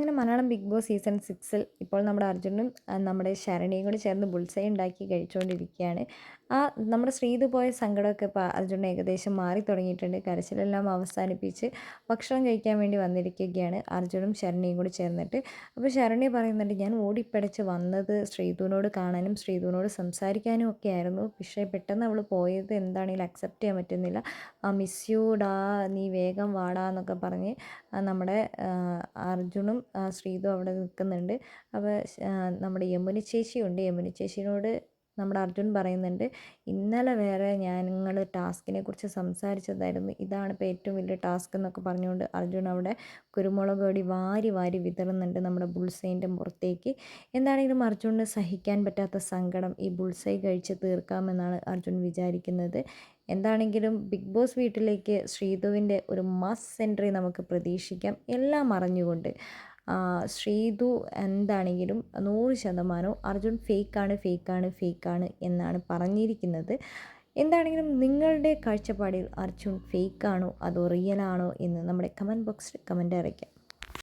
അങ്ങനെ Malayalam big boss season സിക്സിൽ ഇപ്പോൾ നമ്മുടെ അർജുനും നമ്മുടെ ശരണിയും കൂടി ചേർന്ന് ബുൾസൈ ഉണ്ടാക്കി കഴിച്ചുകൊണ്ടിരിക്കുകയാണ്. ആ നമ്മുടെ ശ്രീതു പോയ സങ്കടമൊക്കെ ഇപ്പോൾ അർജുൻ ഏകദേശം മാറി തുടങ്ങിയിട്ടുണ്ട്. കരച്ചിലെല്ലാം അവസാനിപ്പിച്ച് ഭക്ഷണം കഴിക്കാൻ വേണ്ടി വന്നിരിക്കുകയാണ് അർജുനും ശരണിയും കൂടി ചേർന്നിട്ട്. അപ്പോൾ ശരണി പറയുന്നുണ്ട് ഞാൻ ഓടിപ്പടച്ച് വന്നത് ശ്രീതുവിനോട് കാണാനും ശ്രീതുവിനോട് സംസാരിക്കാനും ഒക്കെ ആയിരുന്നു. പക്ഷേ പെട്ടെന്ന് അവൾ പോയത് എന്താണെങ്കിലും അക്സെപ്റ്റ് ചെയ്യാൻ പറ്റുന്നില്ല. ആ മിസ് നീ വേഗം വാടാ എന്നൊക്കെ പറഞ്ഞ് നമ്മുടെ അർജുനും ശ്രീതു അവിടെ നിൽക്കുന്നുണ്ട്. അപ്പോൾ നമ്മുടെ യമുന ചേച്ചിയുണ്ട്. യമുന ചേച്ചിയോട് നമ്മുടെ അർജുൻ പറയുന്നുണ്ട് ഇന്നലെ വേറെ ഞങ്ങൾ ടാസ്കിനെ കുറിച്ച് സംസാരിച്ചതായിരുന്നു. ഇതാണ് ഇപ്പോൾ ഏറ്റവും വലിയ ടാസ്ക് എന്നൊക്കെ പറഞ്ഞുകൊണ്ട് അർജുൻ അവിടെ കുരുമുളക് പൊടി വാരി വാരി വിതറുന്നുണ്ട് നമ്മുടെ ബുൾസൈന്റെ പുറത്തേക്ക്. എന്താണെങ്കിലും അർജുന് സഹിക്കാൻ പറ്റാത്ത സങ്കടം ഈ ബുൾസൈ കഴിച്ച് തീർക്കാമെന്നാണ് അർജുൻ വിചാരിക്കുന്നത്. എന്താണെങ്കിലും ബിഗ് ബോസ് വീട്ടിലേക്ക് ശ്രീധുവിന്റെ ഒരു മാസ് എൻട്രി നമുക്ക് പ്രതീക്ഷിക്കാം. എല്ലാം അറിഞ്ഞുകൊണ്ട്. ശ്രീതു എന്താണെങ്കിലും നൂറ് ശതമാനവും അർജുൻ ഫേക്കാണ് ഫേക്കാണ് ഫേക്കാണ് എന്നാണ് പറഞ്ഞിരിക്കുന്നത്. എന്താണെങ്കിലും നിങ്ങളുടെ കാഴ്ചപ്പാടിൽ അർജുൻ ഫേക്കാണോ അതോ റിയലാണോ എന്ന് നമ്മുടെ കമന്റ് ബോക്സിൽ കമന്റ് അറിയിക്കാം.